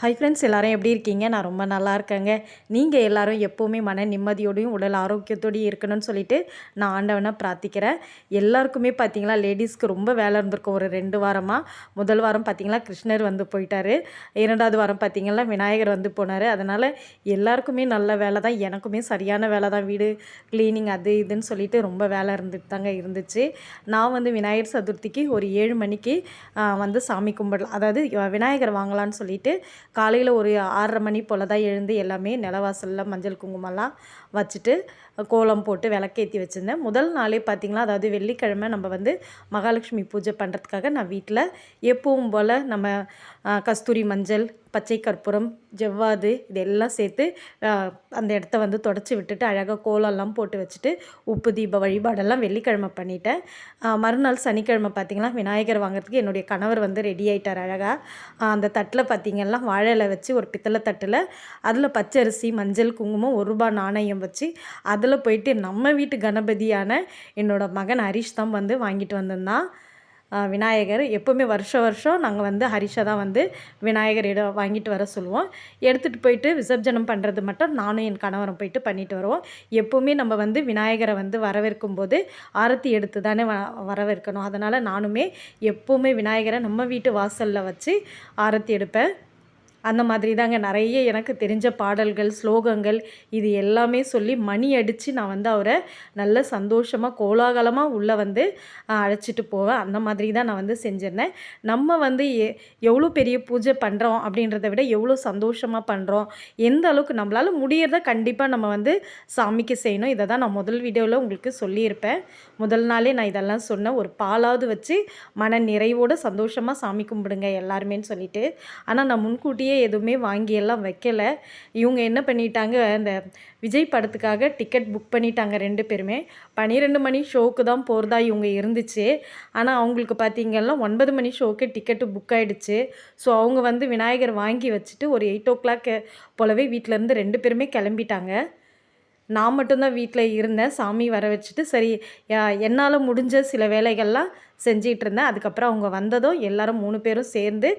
Hi friends எல்லாரும் எப்படி இருக்கீங்க? நான் ரொம்ப நல்லா இருக்கேங்க. நீங்கள் எல்லோரும் எப்போவுமே மன நிம்மதியோடையும் உடல் ஆரோக்கியத்தோடையும் இருக்கணும்னு சொல்லிட்டு நான் ஆண்டவனை பிரார்த்திக்கிறேன். எல்லாருக்குமே பார்த்தீங்களா லேடிஸ்க்கு ரொம்ப வேலை இருந்திருக்கும். ஒரு ரெண்டு வாரமாக முதல் வாரம் பார்த்திங்களா கிருஷ்ணர் வந்து போயிட்டார். இரண்டாவது வாரம் பார்த்திங்கன்னா விநாயகர் வந்து போனார். அதனால் எல்லாருக்குமே நல்ல வேலை தான். எனக்குமே சரியான வேலை தான். வீடு க்ளீனிங் அது இதுன்னு சொல்லிட்டு ரொம்ப வேலை இருந்துட்டு தாங்க இருந்துச்சு. நான் வந்து விநாயகர் சதுர்த்திக்கு ஒரு ஏழு மணிக்கு வந்து சாமி கும்பிடலாம் அதாவது விநாயகர் வாங்கலான்னு சொல்லிட்டு காலையில் ஒரு ஆறரை மணி போல் தான் எழுந்து எல்லாமே நிலவாசலில் மஞ்சள் குங்குமம்லாம் வச்சுட்டு கோலம் போட்டு விளக்கேற்றி வச்சுருந்தேன். முதல் நாளே பார்த்திங்களா அதாவது வெள்ளிக்கிழமை நம்ம வந்து மகாலட்சுமி பூஜை பண்ணுறதுக்காக நான் வீட்டில் எப்பவும் போல் நம்ம கஸ்தூரி மஞ்சள் பச்சை கற்பூரம் ஜவ்வாது இதெல்லாம் சேர்த்து அந்த இடத்த வந்து தொடச்சி விட்டுட்டு அழகாக கோலம்லாம் போட்டு வச்சுட்டு உப்பு தீப வழிபாடெல்லாம் வெள்ளிக்கிழமை பண்ணிட்டேன். மறுநாள் சனிக்கிழமை பார்த்திங்கன்னா விநாயகர் வாங்குறதுக்கு என்னுடைய கணவர் வந்து ரெடி ஆயிட்டார் அழகாக அந்த தட்டில் பார்த்திங்கன்னா வாழை வச்சு ஒரு பித்தளை தட்டில் அதில் பச்சரிசி மஞ்சள் குங்குமம் ஒரு ரூபாய் நாணயம் வச்சு அதில் போயிட்டு நம்ம வீட்டு கணபதியான என்னோட மகன் ஹரிஷ் தான் வந்து வாங்கிட்டு வந்திருந்தான் விநாயகர் எப்போவுமே வருஷம் வருஷம் நாங்கள் வந்து ஹரிஷை தான் வந்து விநாயகர் இடம் வாங்கிட்டு வர சொல்லுவோம். எடுத்துகிட்டு போயிட்டு விசர்ஜனம் பண்ணுறது மட்டும் நானும் என் கணவரும் போயிட்டு பண்ணிட்டு வருவோம். எப்போவுமே நம்ம வந்து விநாயகரை வந்து வரவேற்கும் போது ஆரத்தி எடுத்து தானே வ வரவேற்கணும். அதனால் நானுமே எப்போவுமே விநாயகரை நம்ம வீட்டு வாசலில் வச்சு ஆரத்தி எடுப்பேன். அந்த மாதிரி தாங்க நிறைய எனக்கு தெரிஞ்ச பாடல்கள் ஸ்லோகங்கள் இது எல்லாமே சொல்லி மணி அடித்து நான் வந்து அவரை நல்ல சந்தோஷமாக கோலாகலமாக உள்ளே வந்து அழைச்சிட்டு போவேன். அந்த மாதிரி தான் நான் வந்து செஞ்சிருந்தேன். நம்ம வந்து எ எவ்வளோ பெரிய பூஜை பண்ணுறோம் அப்படின்றத விட எவ்வளோ சந்தோஷமாக பண்ணுறோம் எந்த அளவுக்கு நம்மளால் முடியறத கண்டிப்பாக நம்ம வந்து சாமிக்கு செய்யணும். இதை தான் நான் முதல் வீடியோவில் உங்களுக்கு சொல்லியிருப்பேன். முதல் நாளே நான் இதெல்லாம் சொன்னேன். ஒரு பாலாவது வச்சு மன நிறைவோடு சந்தோஷமாக சாமி கும்பிடுங்க எல்லாருமேன்னு சொல்லிட்டு. ஆனால் நான் முன்கூட்டியே எதுவுமே வாங்கியெல்லாம் வைக்கலை. இவங்க என்ன பண்ணிட்டாங்க அந்த விஜய் படத்துக்காக டிக்கெட் புக் பண்ணிட்டாங்க ரெண்டு பேருமே. பன்னிரெண்டு மணி ஷோக்கு தான் போகிறதா இவங்க இருந்துச்சு. ஆனால் அவங்களுக்கு பார்த்தீங்கன்னா ஒன்பது மணி ஷோக்கு டிக்கெட்டு புக் ஆகிடுச்சு ஸோ அவங்க வந்து விநாயகர் வாங்கி வச்சுட்டு ஒரு எயிட் ஓ கிளாக் போலவே வீட்டிலேருந்து ரெண்டு பேருமே கிளம்பிட்டாங்க. நான் மட்டும்தான் வீட்டில் இருந்தேன். சாமி வர வச்சுட்டு சரி என்னால் முடிஞ்ச சில வேலைகள்லாம் செஞ்சிகிட்டு இருந்தேன் அதுக்கப்புறம் அவங்க வந்ததும் எல்லோரும் மூணு பேரும் சேர்ந்து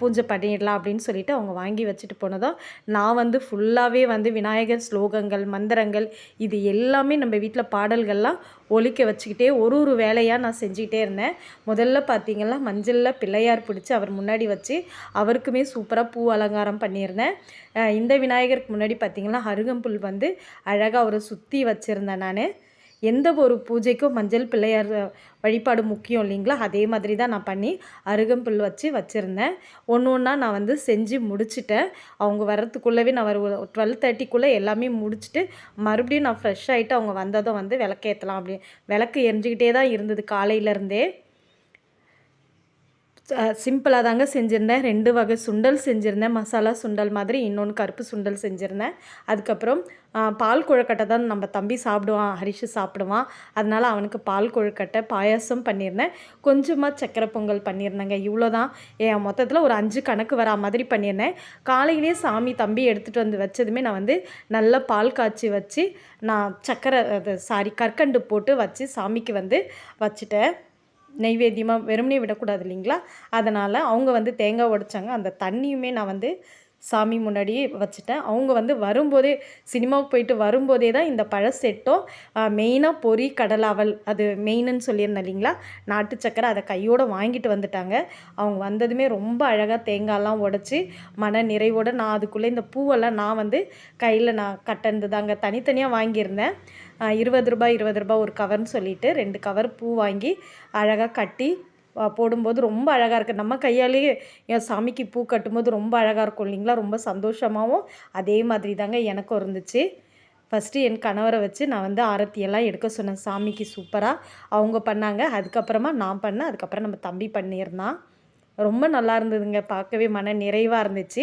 பூஜை பண்ணிடலாம் அப்படின்னு சொல்லிட்டு அவங்க வாங்கி வச்சுட்டு போனதும் நான் வந்து ஃபுல்லாகவே வந்து விநாயகர் ஸ்லோகங்கள் மந்திரங்கள் இது எல்லாமே நம்ம வீட்டில் பாடல்கள்லாம் ஒழிக்க வச்சுக்கிட்டே ஒரு ஒரு வேலையாக நான் செஞ்சுக்கிட்டே இருந்தேன். முதல்ல பார்த்தீங்கன்னா மஞ்சளில் பிள்ளையார் பிடிச்சி அவர் முன்னாடி வச்சு அவருக்குமே சூப்பராக பூ அலங்காரம் பண்ணியிருந்தேன். இந்த விநாயகருக்கு முன்னாடி பார்த்திங்கன்னா அருகம்புல் வந்து அழகாக அவரை சுற்றி வச்சுருந்தேன் நான். எந்த ஒரு பூஜைக்கும் மஞ்சள் பிள்ளையார் வழிபாடு முக்கியம் இல்லைங்களா? அதே மாதிரி தான் நான் பண்ணி அருகம்புல் வச்சு வச்சுருந்தேன். ஒன்று ஒன்றா நான் வந்து செஞ்சு முடிச்சுட்டேன். அவங்க வர்றதுக்குள்ளவே நான் ஒரு டுவெல் தேர்ட்டிக்குள்ளே எல்லாமே முடிச்சுட்டு மறுபடியும் நான் ஃப்ரெஷ் ஆகிட்டு அவங்க வந்ததும் வந்து விளக்கேற்றலாம் அப்படி விளக்கு எரிஞ்சுக்கிட்டே தான் இருந்தது காலையிலேருந்தே சிம்பிளாக தாங்க செஞ்சுருந்தேன். ரெண்டு வகை சுண்டல் செஞ்சுருந்தேன். மசாலா சுண்டல் மாதிரி இன்னொன்று கருப்பு சுண்டல் செஞ்சுருந்தேன். அதுக்கப்புறம் பால் கொழுக்கட்டை தான் நம்ம தம்பி சாப்பிடுவான் ஹரிஷு சாப்பிடுவான். அதனால் அவனுக்கு பால் கொழுக்கட்டை பாயாசம் பண்ணியிருந்தேன். கொஞ்சமாக சக்கரை பொங்கல் பண்ணியிருந்தேங்க. இவ்வளோ தான் என் மொத்தத்தில் ஒரு அஞ்சு கணக்கு வரா மாதிரி பண்ணியிருந்தேன். காலையிலேயே சாமி தம்பி எடுத்துகிட்டு வந்து வச்சதுமே நான் வந்து நல்லா பால் காய்ச்சி வச்சு நான் சக்கரை அது சாரி கற்கண்டு போட்டு வச்சு சாமிக்கு வந்து வச்சுட்டேன். நெய்வேத்தியமாக வெறுமனே விடக்கூடாது இல்லைங்களா? அதனால் அவங்க வந்து தேங்காய் உடைச்சாங்க. அந்த தண்ணியுமே நான் வந்து சாமி முன்னாடியே வச்சுட்டேன். அவங்க வந்து வரும்போதே சினிமாவுக்கு போயிட்டு வரும்போதே தான் இந்த பழ செட்டும் மெயினாக பொரி கடலாவல் அது மெயினுன்னு சொல்லியிருந்தேன் இல்லைங்களா? நாட்டு சக்கரை அதை கையோடு வாங்கிட்டு வந்துட்டாங்க. அவங்க வந்ததுமே ரொம்ப அழகாக தேங்காயெல்லாம் உடச்சி மன நிறைவோடு நான் அதுக்குள்ளே இந்த பூவெல்லாம் நான் வந்து கையில் நான் கட்டந்து தாங்க தனித்தனியாக வாங்கியிருந்தேன். இருபது ரூபாய் இருபது ரூபாய் ஒரு கவர்னு சொல்லிட்டு ரெண்டு கவர் பூ வாங்கி அழகாக கட்டி போடும்போது ரொம்ப அழகாக இருக்குது நம்ம கையாலேயே என் சாமிக்கு பூ கட்டும்போது ரொம்ப அழகாக இருக்கும் இல்லைங்களா? ரொம்ப சந்தோஷமாகவும் அதே மாதிரி தாங்க எனக்கும் இருந்துச்சு. ஃபஸ்ட்டு என் கணவரை வச்சு நான் வந்து ஆரத்தியெல்லாம் எடுக்க சொன்னேன். சாமிக்கு சூப்பராக அவங்க பண்ணாங்க. அதுக்கப்புறமா நான் பண்ணேன். அதுக்கப்புறம் நம்ம தம்பி பண்ணியிருந்தான். ரொம்ப நல்லா இருந்ததுங்க பார்க்கவே மன நிறைவாக இருந்துச்சு.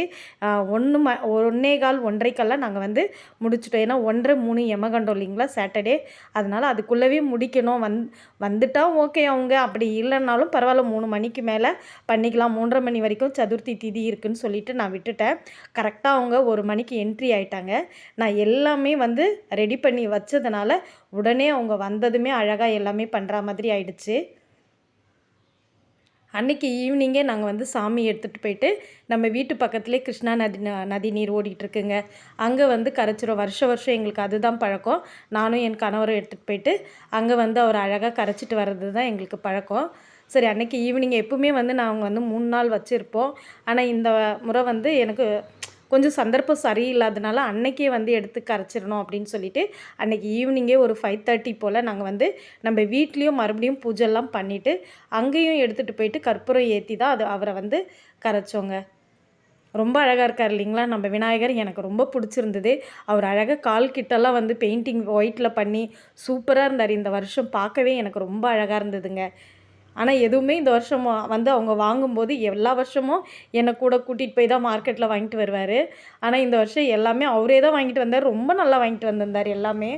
ஒன்று ம ஒன்றே கால் ஒன்றைக்கெல்லாம் நாங்கள் வந்து முடிச்சுட்டோம். ஏன்னா ஒன்றரை மூணு எமகண்டோம் இல்லைங்களா சாட்டர்டே அதனால் அதுக்குள்ளவே முடிக்கணும். வந் வந்துட்டால் ஓகே அவங்க. அப்படி இல்லைன்னாலும் பரவாயில்ல மூணு மணிக்கு மேலே பண்ணிக்கலாம். மூன்றரை மணி வரைக்கும் சதுர்த்தி திதி இருக்குன்னு சொல்லிட்டு நான் விட்டுட்டேன். கரெக்டாக அவங்க ஒரு மணிக்கு என்ட்ரி ஆயிட்டாங்க. நான் எல்லாமே வந்து ரெடி பண்ணி வச்சதுனால உடனே அவங்க வந்ததுமே அழகாக எல்லாமே பண்ணுற மாதிரி ஆயிடுச்சு. அன்னைக்கு ஈவினிங்கே நாங்கள் வந்து சாமி எடுத்துகிட்டு போயிட்டு நம்ம வீட்டு பக்கத்துலேயே கிருஷ்ணா நதி ந- நதி நீர் ஓடிட்டுருக்குங்க. அங்கே வந்து கரைச்சிரும். வருஷம் வருஷம் எங்களுக்கு அதுதான் பழக்கம். நானும் என் கணவரும் எடுத்துகிட்டு போயிட்டு அங்கே வந்து அவர் அழகாக கரைச்சிட்டு வர்றது தான் எங்களுக்கு பழக்கம். சரி அன்றைக்கி ஈவினிங் எப்பவுமே வந்து நாங்கள் வந்து மூணு நாள் வச்சுருப்போம். ஆனால் இந்த முறை வந்து எனக்கு கொஞ்சம் சந்தர்ப்பம் சரியில்லாதனால அன்னைக்கே வந்து எடுத்து கரைச்சிடணும் அப்படின்னு சொல்லிட்டு அன்னைக்கு ஈவினிங்கே ஒரு ஃபைவ் தேர்ட்டி போல் நாங்கள் வந்து நம்ம வீட்லேயும் மறுபடியும் பூஜைலாம் பண்ணிவிட்டு அங்கேயும் எடுத்துகிட்டு போயிட்டு கற்பூரம் ஏற்றி தான் அது அவரை வந்து கரைச்சோங்க. ரொம்ப அழகாக இருக்கார் இல்லைங்களா? நம்ம விநாயகர் எனக்கு ரொம்ப பிடிச்சிருந்தது. அவர் அழகாக கால் கிட்டலாம் வந்து பெயிண்டிங் ஒயிட்டில் பண்ணி சூப்பராக இருந்தார். இந்த வருஷம் பார்க்கவே எனக்கு ரொம்ப அழகாக இருந்ததுங்க. ஆனால் எதுவுமே இந்த வருஷம் வந்து அவங்க வாங்கும்போது எல்லா வருஷமும் என்னை கூட கூட்டிகிட்டு போய் தான் மார்க்கெட்டில் வாங்கிட்டு வருவார். ஆனால் இந்த வருஷம் எல்லாமே அவரே தான் வாங்கிட்டு வந்தார். ரொம்ப நல்லா வாங்கிட்டு வந்திருந்தார் எல்லாமே.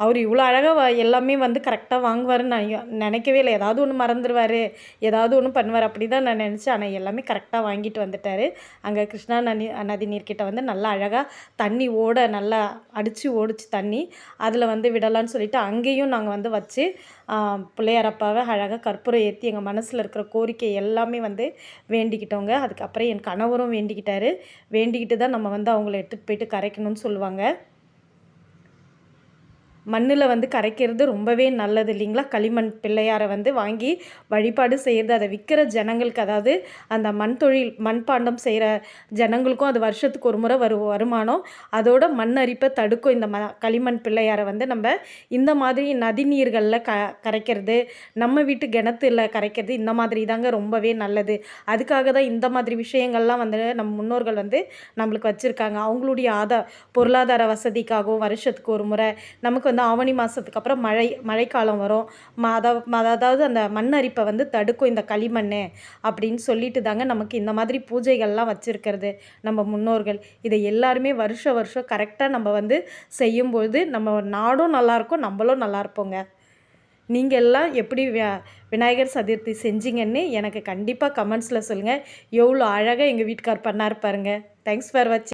அவர் இவ்வளோ அழகாக எல்லாமே வந்து கரெக்டாக வாங்குவாருன்னு நான் நினைக்கவே இல்லை. ஏதாவது ஒன்று மறந்துடுவார் ஏதாவது ஒன்று பண்ணுவார். அப்படி தான் நான் நினச்சேன். ஆனால் எல்லாமே கரெக்டாக வாங்கிட்டு வந்துட்டார். அங்கே கிருஷ்ணா நதி நதி நீர்கிட்ட வந்து நல்லா அழகாக தண்ணி ஓட நல்லா அடித்து ஓடிச்சு தண்ணி. அதில் வந்து விடலான்னு சொல்லிட்டு அங்கேயும் நாங்கள் வந்து வச்சு பிள்ளையாரப்பாவை அழகாக கற்பூரம் ஏற்றி எங்கள் மனசில் இருக்கிற கோரிக்கை எல்லாமே வந்து வேண்டிக்கிட்டோங்க. அதுக்கப்புறம் என் கணவரும் வேண்டிக்கிட்டாரு. வேண்டிக்கிட்டு தான் நம்ம வந்து அவங்கள எடுத்துகிட்டு போயிட்டு கரைக்கணும்னு சொல்லுவாங்க. மண்ணில் வந்து கரைக்கிறது ரொம்பவே நல்லது இல்லைங்களா? களிமண் பிள்ளையாரை வந்து வாங்கி வழிபாடு செய்கிறது அதை விற்கிற ஜனங்களுக்கு அதாவது அந்த மண் தொழில் மண்பாண்டம் செய்கிற ஜனங்களுக்கும் அது வருஷத்துக்கு ஒரு முறை வரு வருமானம். அதோட மண் அரிப்பை தடுக்கும் இந்த ம களிமண் பிள்ளையாரை வந்து நம்ம இந்த மாதிரி நதிநீர்களில் க கரைக்கிறது நம்ம வீட்டு கிணத்துல கரைக்கிறது இந்த மாதிரி தாங்க ரொம்பவே நல்லது. அதுக்காக தான் இந்த மாதிரி விஷயங்கள்லாம் வந்து நம்ம முன்னோர்கள் வந்து நம்மளுக்கு வச்சுருக்காங்க. அவங்களுடைய ஆதா பொருளாதார வசதிக்காகவும் வருஷத்துக்கு ஒரு முறை நமக்கு வந்து ஆவணி மாதத்துக்கு அப்புறம் மழை மழைக்காலம் வரும். ம ம அதாவது அந்த மண் அரிப்பை வந்து தடுக்கும் இந்த களிமண் அப்படின்னு சொல்லிட்டு தாங்க நமக்கு இந்த மாதிரி பூஜைகள்லாம் வச்சுருக்கிறது நம்ம முன்னோர்கள். இதை எல்லாருமே வருஷம் வருஷம் கரெக்டாக நம்ம வந்து செய்யும்பொழுது நம்ம நாடும் நல்லாயிருக்கும் நம்மளும் நல்லா இருப்போங்க நீங்கள் எல்லாம் எப்படி விநாயகர் சதுர்த்தி செஞ்சீங்கன்னு எனக்கு கண்டிப்பாக கமெண்ட்ஸில் சொல்லுங்கள் எவ்வளோ அழகாக எங்கள் வீட்டுக்கார் பண்ணார் பாருங்கள் தேங்க்ஸ் ஃபார் வாட்சிங்